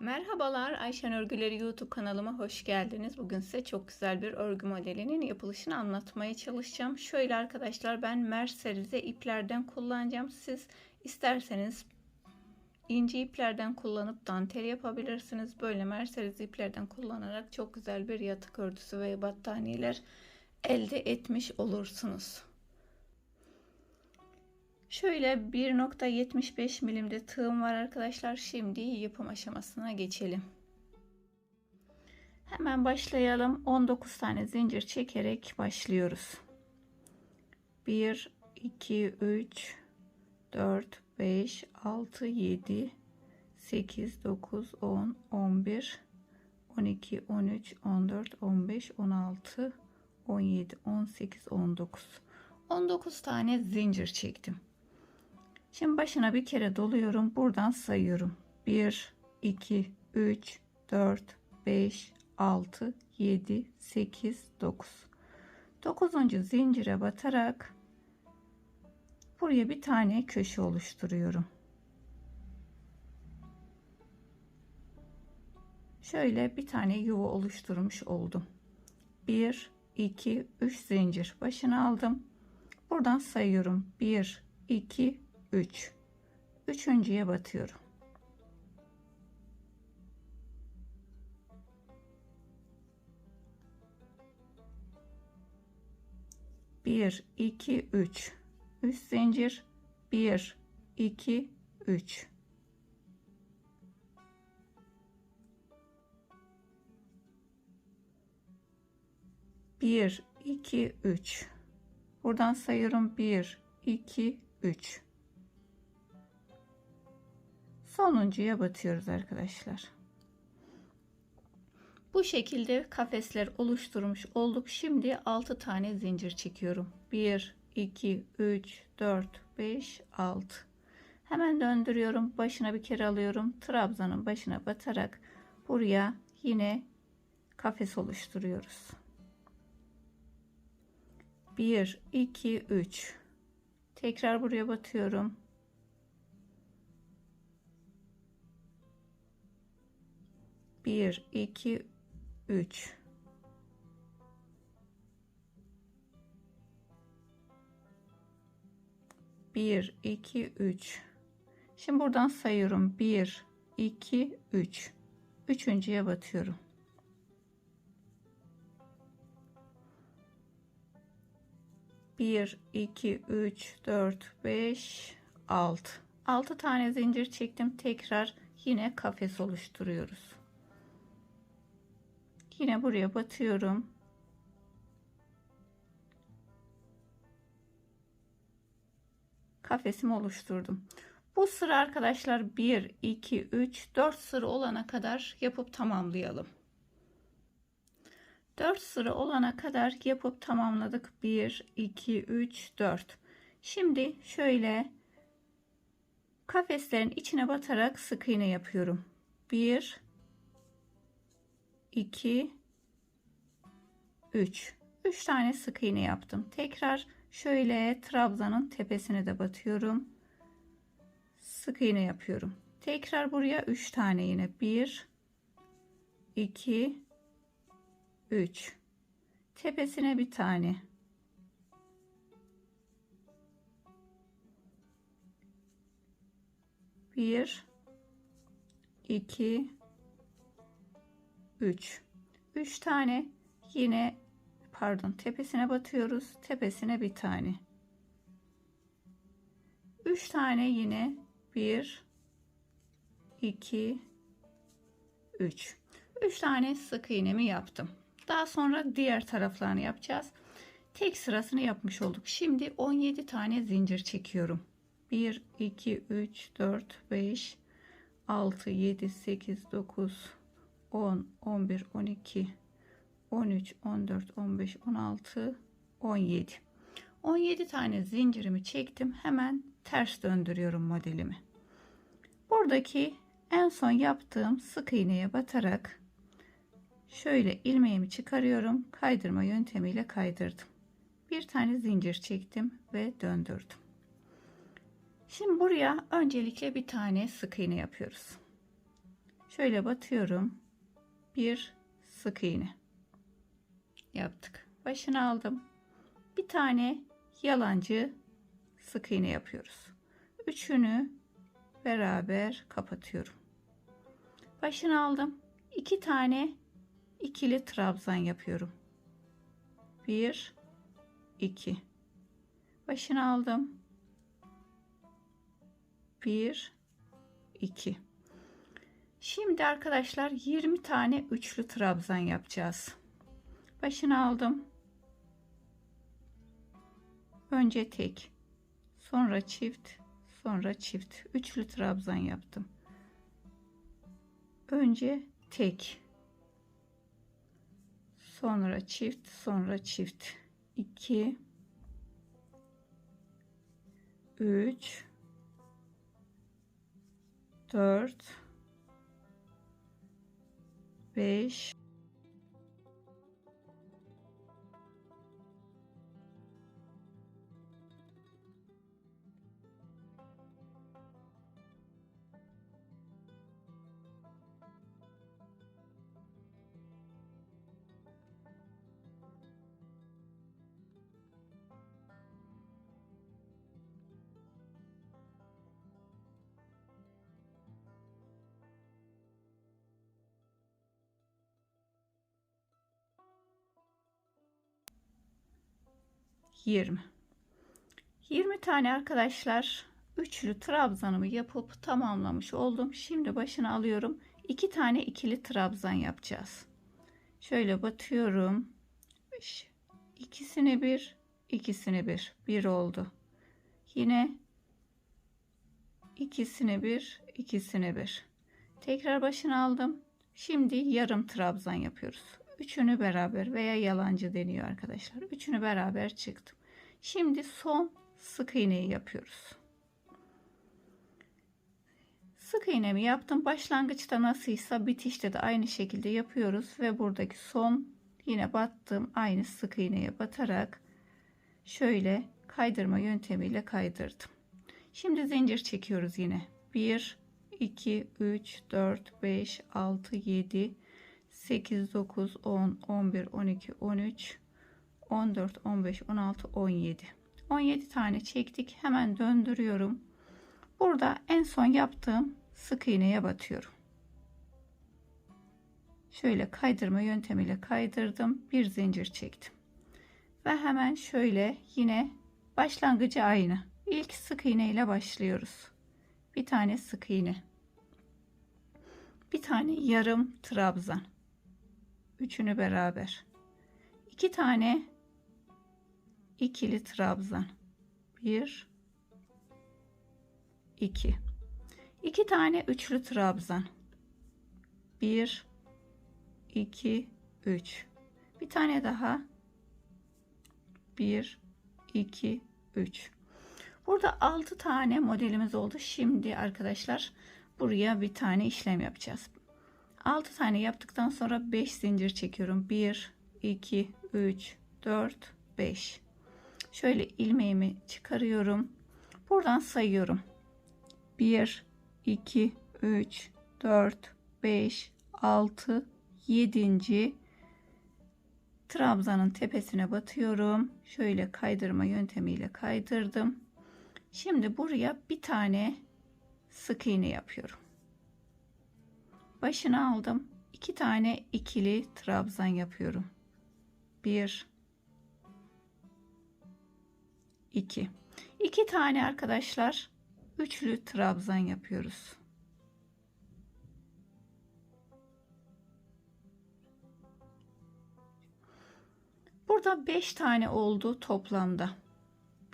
Merhabalar Ayşen Örgüleri YouTube kanalıma hoş geldiniz. Bugün size çok güzel bir örgü modelinin yapılışını anlatmaya çalışacağım. Şöyle arkadaşlar ben merserize iplerden kullanacağım. Siz isterseniz ince iplerden kullanıp dantel yapabilirsiniz. Böyle merserize iplerden kullanarak çok güzel bir yatak örtüsü ve battaniyeler elde etmiş olursunuz. Şöyle 1.75 milimde tığım var arkadaşlar. Şimdi yapım aşamasına geçelim. Hemen başlayalım. 19 tane zincir çekerek başlıyoruz. 1 2 3 4 5 6 7 8 9 10 11 12 13 14 15 16 17 18 19 19 tane zincir çektim. Şimdi başına bir kere doluyorum. Buradan sayıyorum. 1, 2, 3, 4, 5, 6, 7, 8, 9. 9. zincire batarak buraya bir tane köşe oluşturuyorum. Şöyle bir tane yuva oluşturmuş oldum. 1, 2, 3 zincir başına aldım. Buradan sayıyorum. 1, 2, 3 üçüncüye batıyorum. Bir iki üç. Üç zincir. Bir iki üç bir iki üç buradan sayıyorum bir iki üç sonuncuya batıyoruz arkadaşlar. Bu şekilde kafesler oluşturmuş olduk. Şimdi 6 tane zincir çekiyorum. 1 2 3 4 5 6 Hemen döndürüyorum. Başına bir kere alıyorum. Trabzanın başına batarak buraya yine kafes oluşturuyoruz. 1 2 3 Tekrar buraya batıyorum. 1 2 3 1 2 3 Şimdi buradan sayıyorum. 1 2 3 üçüncüye batıyorum bir iki üç dört beş altı altı tane zincir çektim tekrar yine kafes oluşturuyoruz Yine buraya batıyorum. Kafesimi oluşturdum. Bu sıra arkadaşlar 1, 2, 3, 4 sıra olana kadar yapıp tamamlayalım. 4 sıra olana kadar yapıp tamamladık. 1, 2, 3, 4. Şimdi şöyle kafeslerin içine batarak sık iğne yapıyorum. 1, 2 3 3 tane sık iğne yaptım. Tekrar şöyle trabzanın tepesine de batıyorum. Sık iğne yapıyorum. Tekrar buraya 3 tane yine 1 2 3 tepesine bir tane. Bir. İki. 3 3 tane. Yine pardon tepesine batıyoruz. Tepesine bir tane. 3 tane yine. 1 2 3 3 tane sık iğnemi yaptım daha sonra diğer taraflarını yapacağız tek sırasını yapmış olduk şimdi 17 tane zincir çekiyorum 1 2 3 4 5 6 7 8 9 10, 11, 12, 13, 14, 15, 16, 17. 17 tane zincirimi çektim. Hemen ters döndürüyorum modelimi. Buradaki en son yaptığım sık iğneye batarak şöyle ilmeğimi çıkarıyorum. Kaydırma yöntemiyle kaydırdım. bir tane zincir çektim ve döndürdüm. Şimdi buraya öncelikle bir tane sık iğne yapıyoruz. Şöyle batıyorum. Bir sık iğne yaptık. Başını aldım. Bir tane yalancı sık iğne yapıyoruz. Üçünü beraber kapatıyorum. Başını aldım. İki tane ikili trabzan yapıyorum. Bir, iki. Başını aldım. Bir, iki. Şimdi arkadaşlar 20 tane üçlü trabzan yapacağız. Başını aldım. Önce tek, sonra çift, sonra çift. Üçlü trabzan yaptım. Önce tek, sonra çift, sonra çift. 2 3 4 5 20 20 tane arkadaşlar üçlü trabzanımı yapıp tamamlamış oldum. Şimdi başına alıyorum. 2 tane ikili trabzan yapacağız. Şöyle batıyorum. İkisini bir, ikisini bir. Bir oldu. Yine ikisini bir, ikisini bir. Tekrar başına aldım. Şimdi yarım trabzan yapıyoruz. Üçünü beraber veya yalancı deniyor arkadaşlar. Üçünü beraber çıktım. Şimdi son sık iğneyi yapıyoruz. Sık iğnemi yaptım. Başlangıçta nasılsa bitişte de aynı şekilde yapıyoruz ve buradaki son yine battığım aynı sık iğneye batarak şöyle kaydırma yöntemiyle kaydırdım. Şimdi zincir çekiyoruz yine. 1 2 3 4 5 6 7 8 9 10 11 12 13 14, 15, 16, 17. 17 tane çektik. Hemen döndürüyorum. Burada en son yaptığım sık iğneye batıyorum. Şöyle kaydırma yöntemiyle kaydırdım. Bir zincir çektim. Ve hemen şöyle yine başlangıcı aynı. İlk sık iğne ile başlıyoruz. Bir tane sık iğne. Bir tane yarım trabzan. Üçünü beraber. İki tane ikili trabzan. 1 2 2 tane üçlü trabzan. 1 2 3 bir tane daha 1 2 3 burada 6 tane modelimiz oldu şimdi arkadaşlar buraya bir tane işlem yapacağız 6 tane yaptıktan sonra 5 zincir çekiyorum 1 2 3 4 5 Şöyle ilmeğimi çıkarıyorum. Buradan sayıyorum. 1, 2, 3, 4, 5, 6, 7. Trabzanın tepesine batıyorum. Şöyle kaydırma yöntemiyle kaydırdım. Şimdi buraya bir tane sık iğne yapıyorum. Başını aldım. iki tane ikili trabzan yapıyorum. 1 2. 2 tane arkadaşlar üçlü trabzan yapıyoruz. Burada 5 tane oldu toplamda.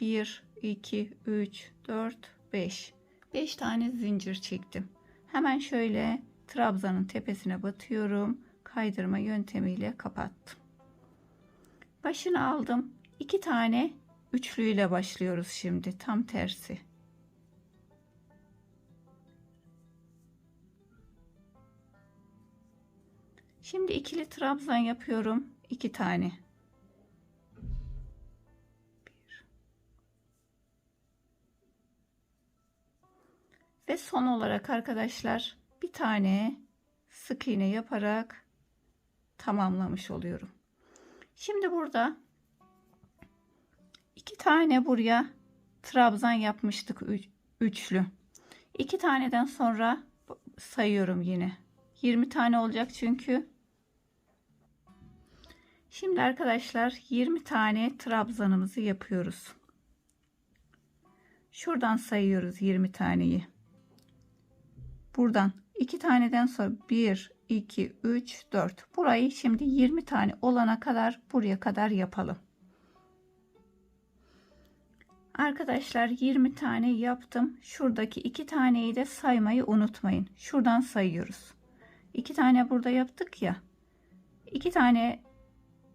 1 2 3 4 5. 5 tane zincir çektim. Hemen şöyle trabzanın tepesine batıyorum. Kaydırma yöntemiyle kapattım. Başını aldım. İki tane üçlüyle başlıyoruz şimdi. Tam tersi. Şimdi ikili trabzan yapıyorum. iki tane. Bir. Ve son olarak arkadaşlar bir tane sık iğne yaparak tamamlamış oluyorum. Şimdi burada iki tane buraya trabzan yapmıştık üçlü. İki taneden sonra sayıyorum yine. 20 tane olacak çünkü. Şimdi arkadaşlar 20 tane trabzanımızı yapıyoruz. Şuradan sayıyoruz 20 taneyi. Buradan 2 taneden sonra 1, 2, 3, 4. Burayı şimdi 20 tane olana kadar buraya kadar yapalım. Arkadaşlar 20 tane yaptım. Şuradaki 2 taneyi de saymayı unutmayın. Şuradan sayıyoruz. 2 tane burada yaptık ya. 2 tane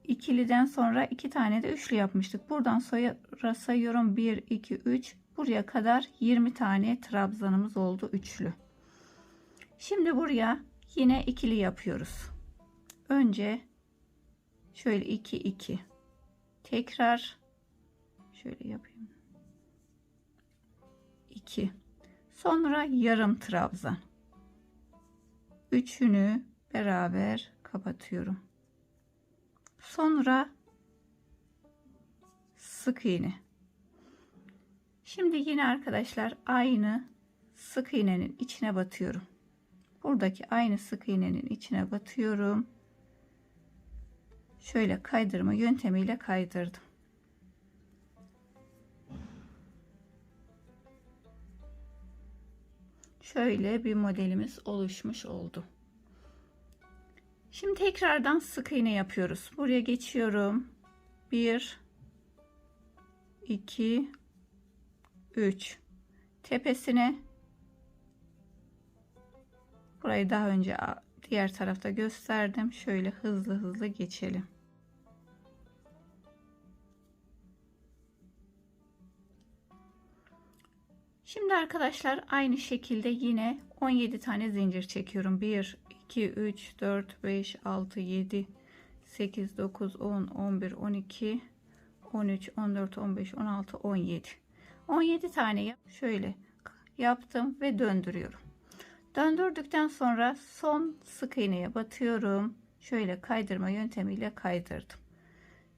ikiliden sonra 2 tane de üçlü yapmıştık. Buradan sonra sayıyorum 1 2 3 buraya kadar 20 tane trabzanımız oldu üçlü. Şimdi buraya yine ikili yapıyoruz. Önce şöyle 2 2 tekrar şöyle yapayım. 2 sonra yarım trabzan. Üçünü beraber kapatıyorum. Sonra sık iğne. Şimdi yine arkadaşlar aynı sık iğnenin içine batıyorum. Buradaki aynı sık iğnenin içine batıyorum. Şöyle kaydırma yöntemiyle kaydırdım. Şöyle bir modelimiz oluşmuş oldu. Şimdi tekrardan sık iğne yapıyoruz. Buraya geçiyorum. 1 2 3 tepesine burayı daha önce diğer tarafta gösterdim. Şöyle hızlı hızlı geçelim. Şimdi arkadaşlar aynı şekilde yine 17 tane zincir çekiyorum. 1 2 3 4 5 6 7 8 9 10 11 12 13 14 15 16 17 17 tane şöyle yaptım ve döndürüyorum döndürdükten sonra son sık iğneye batıyorum. Şöyle kaydırma yöntemiyle kaydırdım.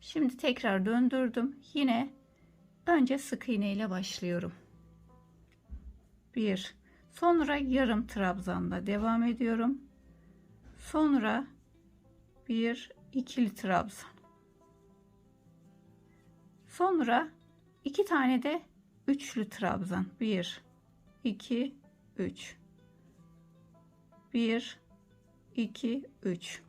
Şimdi tekrar döndürdüm. Yine önce sık iğne ile başlıyorum. 1 sonra yarım trabzanla devam ediyorum. Sonra bir ikili trabzan. Sonra iki tane de üçlü trabzan. 1 2 3 1 2 3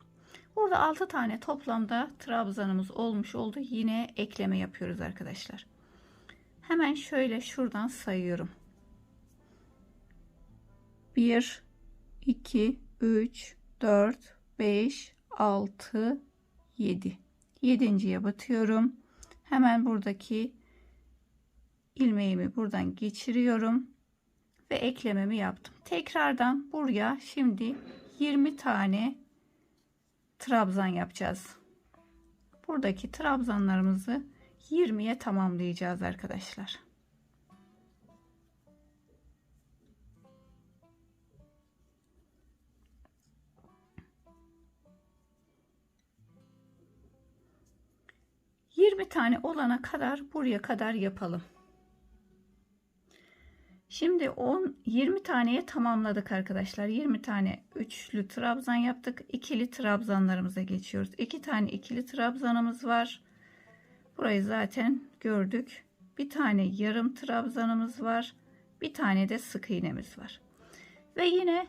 burada 6 tane toplamda trabzanımız olmuş oldu. Yine ekleme yapıyoruz arkadaşlar. Hemen şöyle şuradan sayıyorum. 1 2 3 4 5 6 7 yedinciye batıyorum. Hemen buradaki ilmeğimi buradan geçiriyorum ve eklememi yaptım. Tekrardan buraya şimdi 20 tane trabzan yapacağız. Buradaki trabzanlarımızı 20'ye tamamlayacağız arkadaşlar. 20 tane olana kadar buraya kadar yapalım. Şimdi 10 20 taneye tamamladık arkadaşlar. 20 tane üçlü trabzan yaptık. İkili trabzanlarımıza geçiyoruz. 2 tane ikili trabzanımız var. Burayı zaten gördük. Bir tane yarım trabzanımız var. Bir tane de sık iğnemiz var. Ve yine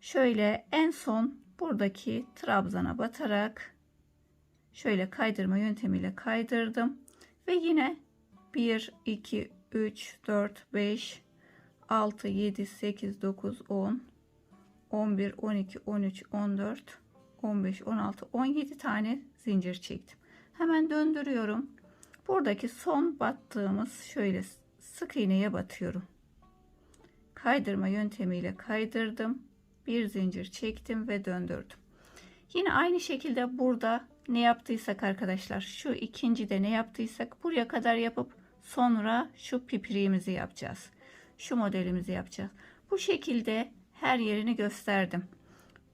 şöyle en son buradaki trabzana batarak şöyle kaydırma yöntemiyle kaydırdım ve yine 1 2 3 4 5 6 7 8 9 10 11 12 13 14 15 16 17 tane zincir çektim. Hemen döndürüyorum. Buradaki son battığımız şöyle sık iğneye batıyorum. Kaydırma yöntemiyle kaydırdım. Bir zincir çektim ve döndürdüm. Yine aynı şekilde burada ne yaptıysak arkadaşlar şu ikinci de ne yaptıysak buraya kadar yapıp sonra şu pipriğimizi yapacağız. Şu modelimizi yapacağız. Bu şekilde her yerini gösterdim.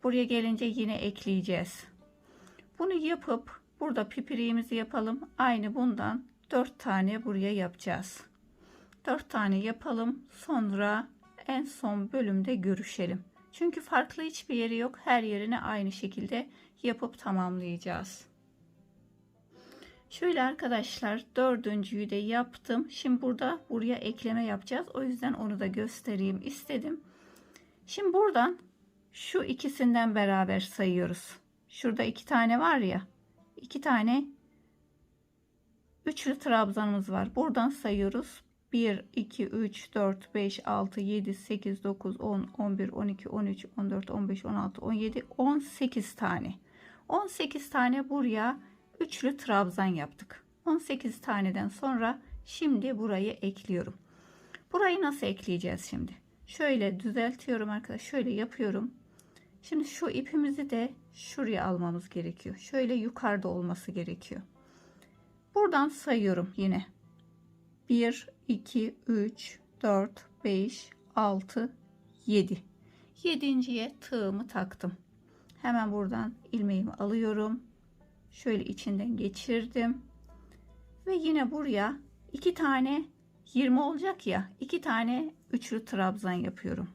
Buraya gelince yine ekleyeceğiz. Bunu yapıp burada pipiriğimizi yapalım. Aynı bundan 4 tane buraya yapacağız. 4 tane yapalım. Sonra en son bölümde görüşelim. Çünkü farklı hiçbir yeri yok. Her yerini aynı şekilde yapıp tamamlayacağız. Şöyle arkadaşlar dördüncüyü de yaptım. Şimdi burada buraya ekleme yapacağız. O yüzden onu da göstereyim istedim. Şimdi buradan şu ikisinden beraber sayıyoruz. Şurada iki tane var ya. iki tane üçlü trabzanımız var. Buradan sayıyoruz. 1, 2, 3, 4, 5, 6, 7, 8, 9, 10, 11, 12, 13, 14, 15, 16, 17, 18 tane. 18 tane buraya üçlü trabzan yaptık. 18 taneden sonra şimdi burayı ekliyorum. Burayı nasıl ekleyeceğiz şimdi? Şöyle düzeltiyorum arkadaşlar. Şöyle yapıyorum. Şimdi şu ipimizi de şuraya almamız gerekiyor. Şöyle yukarıda olması gerekiyor. Buradan sayıyorum yine. 1, 2, 3, 4, 5, 6, 7. Yedinciye tığımı taktım. Hemen buradan ilmeğimi alıyorum. Şöyle içinden geçirdim. Ve yine buraya iki tane 20 olacak ya iki tane üçlü trabzan yapıyorum.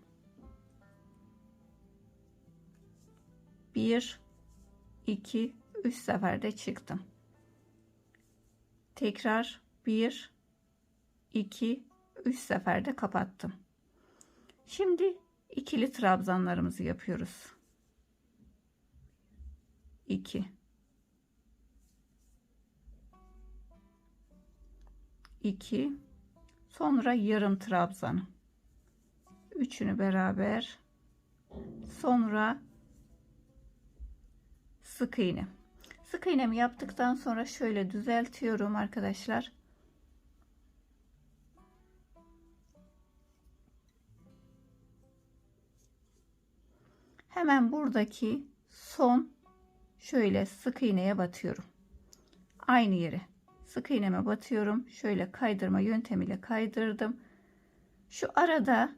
1 2 3 seferde çıktım. Tekrar 1 2 3 seferde kapattım. Şimdi ikili trabzanlarımızı yapıyoruz. 2 2 sonra yarım trabzan üçünü beraber sonra sık iğne. Sık iğnemi yaptıktan sonra şöyle düzeltiyorum arkadaşlar. Hemen buradaki son şöyle sık iğneye batıyorum. Aynı yere sık iğneme batıyorum. Şöyle kaydırma yöntemiyle kaydırdım. Şu arada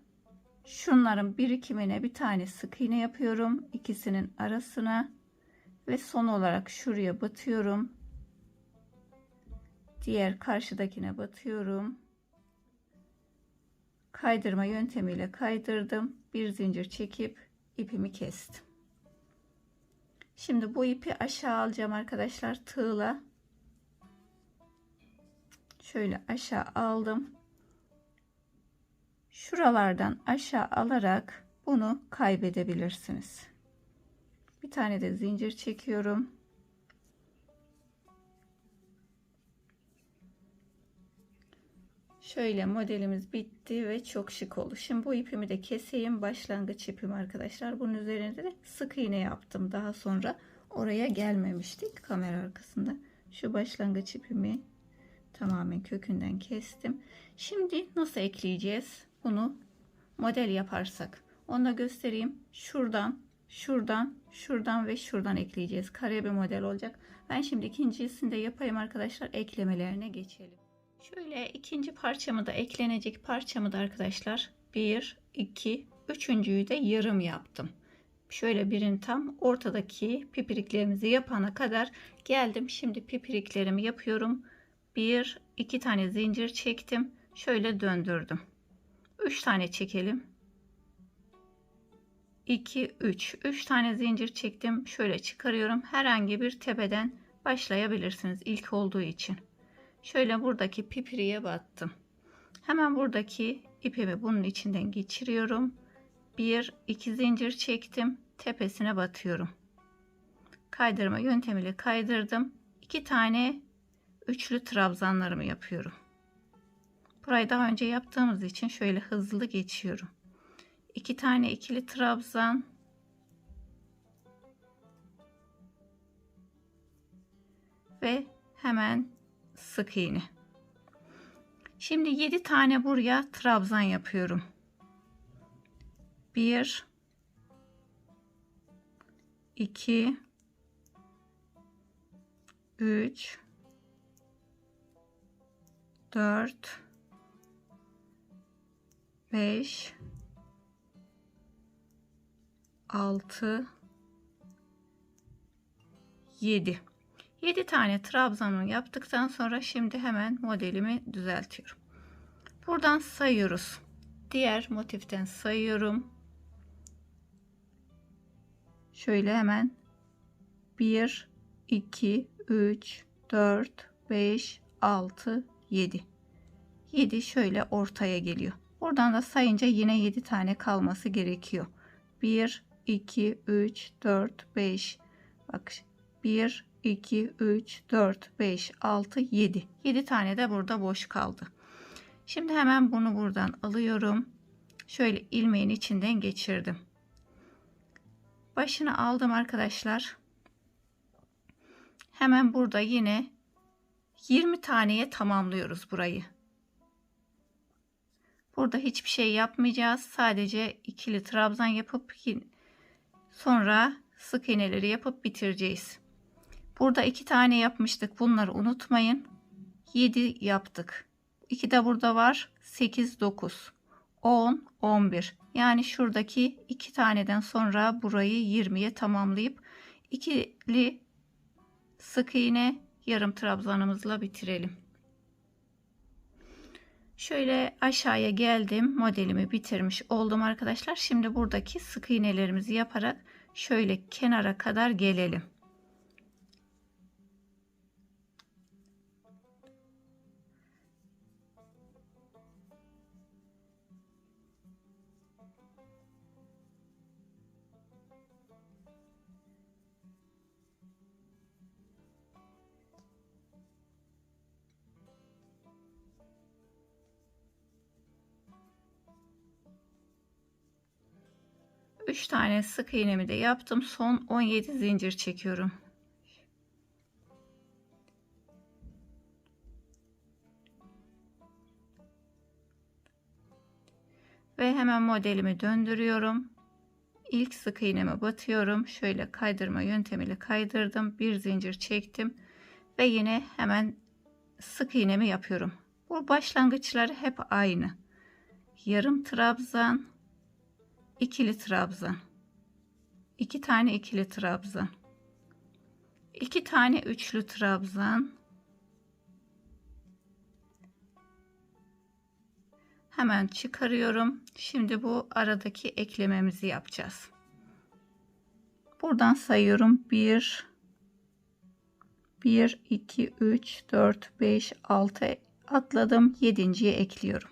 şunların birikimine bir tane sık iğne yapıyorum. ikisinin arasına ve son olarak şuraya batıyorum. Diğer karşıdakine batıyorum. Kaydırma yöntemiyle kaydırdım. Bir zincir çekip ipimi kestim. Şimdi bu ipi aşağı alacağım arkadaşlar tığla şöyle aşağı aldım. Şuralardan aşağı alarak bunu kaybedebilirsiniz. Bir tane de zincir çekiyorum. Şöyle modelimiz bitti ve çok şık oldu. Şimdi bu ipimi de keseyim. Başlangıç ipim arkadaşlar. Bunun üzerinde de sık iğne yaptım. Daha sonra oraya gelmemiştik kamera arkasında. Şu başlangıç ipimi tamamen kökünden kestim. Şimdi nasıl ekleyeceğiz? Bunu model yaparsak. Onu da göstereyim. Şuradan, şuradan, şuradan ve şuradan ekleyeceğiz. Kare bir model olacak. Ben şimdi ikincisini de yapayım arkadaşlar. Eklemelerine geçelim. Şöyle ikinci parçamı da eklenecek parçamı da arkadaşlar 1, 2, üçüncüyü de yarım yaptım. Şöyle birin tam ortadaki pipiriklerimizi yapana kadar geldim. Şimdi pipiriklerimi yapıyorum bir iki tane zincir çektim. Şöyle döndürdüm. 3 tane çekelim. 2 3 3 tane zincir çektim. Şöyle çıkarıyorum. Herhangi bir tepeden başlayabilirsiniz ilk olduğu için. Şöyle buradaki pipiriye battım. Hemen buradaki ipimi bunun içinden geçiriyorum. 1 2 zincir çektim. Tepesine batıyorum. Kaydırma yöntemiyle kaydırdım. 2 tane üçlü trabzanlarımı yapıyorum. Burayı daha önce yaptığımız için şöyle hızlı geçiyorum. İki tane ikili trabzan ve hemen sık iğne. Şimdi 7 tane buraya trabzan yapıyorum. 1 2 3 4 5 6 7 7 tane trabzanı yaptıktan sonra şimdi hemen modelimi düzeltiyorum. Buradan sayıyoruz. Diğer motiften sayıyorum. Şöyle hemen 1 2 3 4 5 6 7 7 şöyle ortaya geliyor. Buradan da sayınca yine 7 tane kalması gerekiyor. 1 2 3 4 5 bak 1 2 3 4 5 6 7 7 tane de burada boş kaldı. Şimdi hemen bunu buradan alıyorum. Şöyle ilmeğin içinden geçirdim. Başını aldım arkadaşlar. Hemen burada yine 20 taneye tamamlıyoruz burayı. Burada hiçbir şey yapmayacağız. Sadece ikili trabzan yapıp sonra sık iğneleri yapıp bitireceğiz. Burada iki tane yapmıştık. Bunları unutmayın. 7 yaptık. 2 de burada var. 8, 9, 10, 11. Yani şuradaki iki taneden sonra burayı 20'ye tamamlayıp ikili sık iğne yarım trabzanımızla bitirelim. Şöyle aşağıya geldim. Modelimi bitirmiş oldum arkadaşlar. Şimdi buradaki sık iğnelerimizi yaparak şöyle kenara kadar gelelim. 3 tane sık iğnemi de yaptım. Son 17 zincir çekiyorum. Ve hemen modelimi döndürüyorum. İlk sık iğneme batıyorum. Şöyle kaydırma yöntemiyle kaydırdım. Bir zincir çektim. Ve yine hemen sık iğnemi yapıyorum. Bu başlangıçları hep aynı. Yarım trabzan, ikili trabzan. iki tane ikili trabzan. iki tane üçlü trabzan. Hemen çıkarıyorum. Şimdi bu aradaki eklememizi yapacağız. Buradan sayıyorum. 1 1 2 3 4 5 6 atladım. 7.'ye ekliyorum.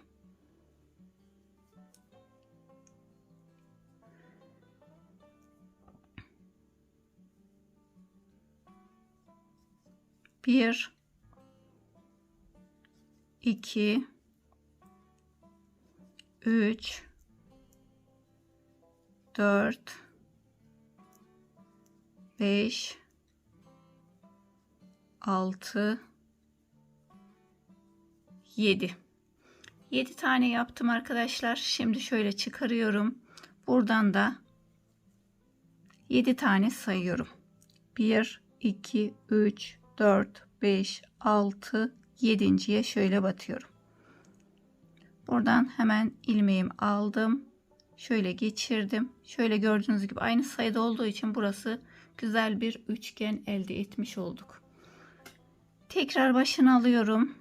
Bir. İki. Üç. Dört. Beş. Altı. Yedi. Yedi tane yaptım arkadaşlar. Şimdi şöyle çıkarıyorum. Buradan da yedi tane sayıyorum. 1 2 3 4, 5, 6, 7.ye şöyle batıyorum. Buradan hemen ilmeğimi aldım. Şöyle geçirdim. Şöyle gördüğünüz gibi aynı sayıda olduğu için burası güzel bir üçgen elde etmiş olduk. Tekrar başını alıyorum.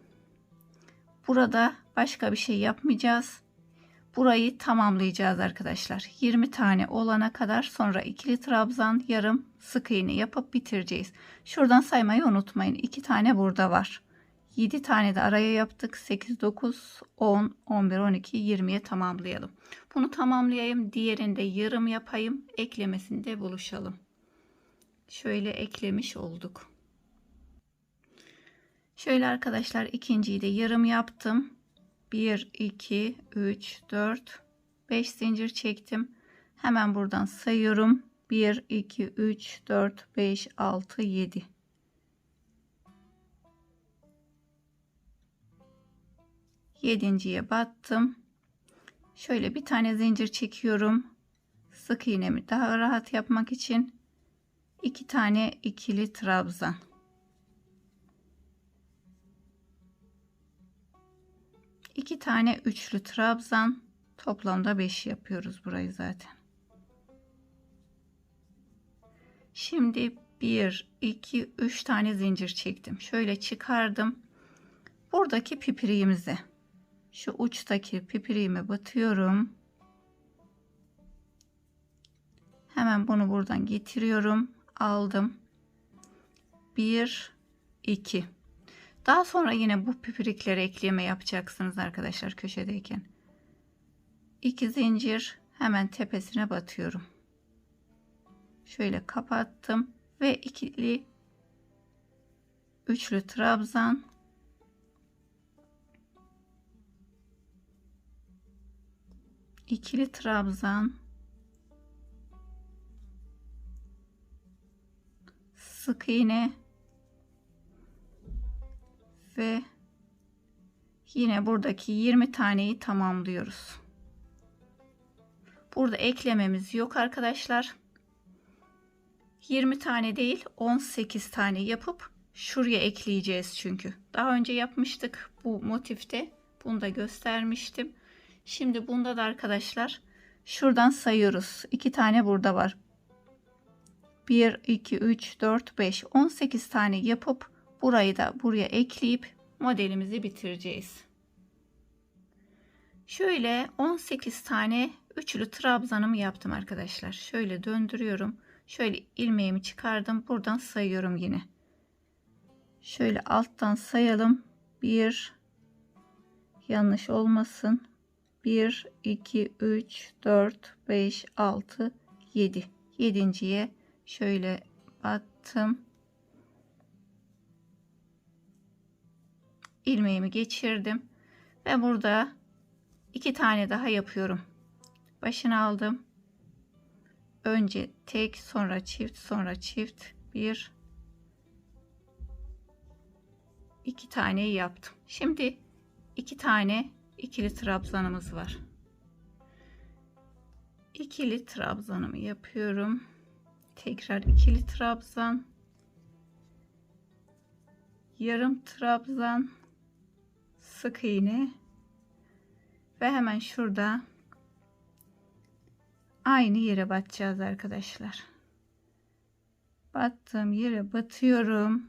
Burada başka bir şey yapmayacağız burayı tamamlayacağız arkadaşlar. 20 tane olana kadar sonra ikili trabzan yarım sık iğne yapıp bitireceğiz. Şuradan saymayı unutmayın. 2 tane burada var. 7 tane de araya yaptık. 8, 9, 10, 11, 12, 20'ye tamamlayalım. Bunu tamamlayayım. Diğerinde yarım yapayım. Eklemesinde buluşalım. Şöyle eklemiş olduk. Şöyle arkadaşlar ikinciyi de yarım yaptım. 1 2 3 4 5 zincir çektim. Hemen buradan sayıyorum. 1 2 3 4 5 6 7 yedinciye battım. Şöyle bir tane zincir çekiyorum. Sık iğnemi daha rahat yapmak için. İki tane ikili trabzan 2 tane üçlü trabzan toplamda 5 yapıyoruz burayı zaten. Şimdi 1, 2, 3 tane zincir çektim. Şöyle çıkardım. Buradaki pipiriğimizi şu uçtaki pipiriğime batıyorum. Hemen bunu buradan getiriyorum. Aldım. 1 2 Daha sonra yine bu pipirikleri ekleme yapacaksınız arkadaşlar köşedeyken. 2 zincir hemen tepesine batıyorum. Şöyle kapattım ve ikili üçlü trabzan ikili trabzan sık iğne ve yine buradaki 20 taneyi tamamlıyoruz. Burada eklememiz yok arkadaşlar. 20 tane değil 18 tane yapıp şuraya ekleyeceğiz çünkü. Daha önce yapmıştık bu motifte. Bunu da göstermiştim. Şimdi bunda da arkadaşlar şuradan sayıyoruz. 2 tane burada var. 1, 2, 3, 4, 5, 18 tane yapıp burayı da buraya ekleyip modelimizi bitireceğiz. Şöyle 18 tane üçlü trabzanımı yaptım arkadaşlar. Şöyle döndürüyorum. Şöyle ilmeğimi çıkardım. Buradan sayıyorum yine. Şöyle alttan sayalım. 1 yanlış olmasın. 1 2 3 4 5 6 7. Yedinciye şöyle battım. İlmeğimi geçirdim ve burada iki tane daha yapıyorum. Başını aldım. Önce tek, sonra çift, sonra çift. Bir, iki tane yaptım. Şimdi iki tane ikili trabzanımız var. İkili trabzanımı yapıyorum. Tekrar ikili trabzan. Yarım trabzan. Sık iğne. Ve hemen şurada aynı yere batacağız arkadaşlar. Battığım yere batıyorum.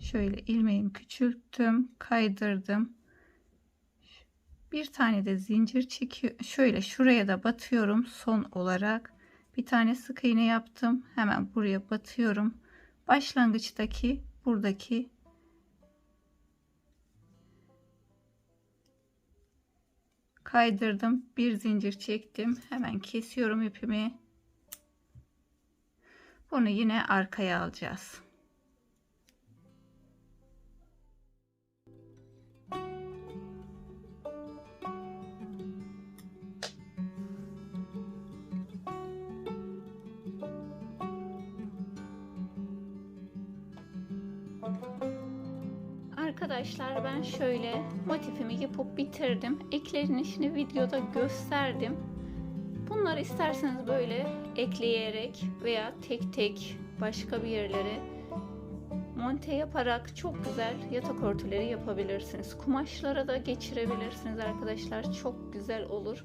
Şöyle ilmeğimi küçülttüm, kaydırdım. Bir tane de zincir çekiyor. Şöyle şuraya da batıyorum son olarak. Bir tane sık iğne yaptım. Hemen buraya batıyorum. Başlangıçtaki buradaki kaydırdım. Bir zincir çektim. Hemen kesiyorum ipimi. Bunu yine arkaya alacağız. Arkadaşlar ben şöyle motifimi yapıp bitirdim. Eklerin işini videoda gösterdim. Bunları isterseniz böyle ekleyerek veya tek tek başka bir yerlere monte yaparak çok güzel yatak örtüleri yapabilirsiniz. Kumaşlara da geçirebilirsiniz arkadaşlar. Çok güzel olur.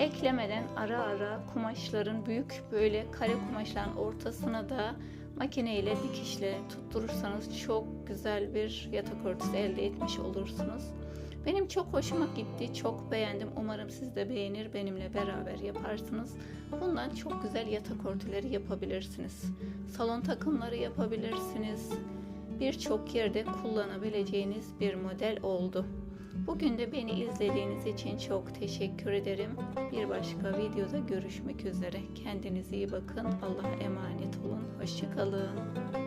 Eklemeden ara ara kumaşların büyük böyle kare kumaşların ortasına da makine ile dikişle tutturursanız çok güzel bir yatak örtüsü elde etmiş olursunuz. Benim çok hoşuma gitti, çok beğendim. Umarım siz de beğenir, benimle beraber yaparsınız. Bundan çok güzel yatak örtüleri yapabilirsiniz. Salon takımları yapabilirsiniz. Birçok yerde kullanabileceğiniz bir model oldu. Bugün de beni izlediğiniz için çok teşekkür ederim. Bir başka videoda görüşmek üzere. Kendinize iyi bakın. Allah'a emanet olun. Hoşçakalın.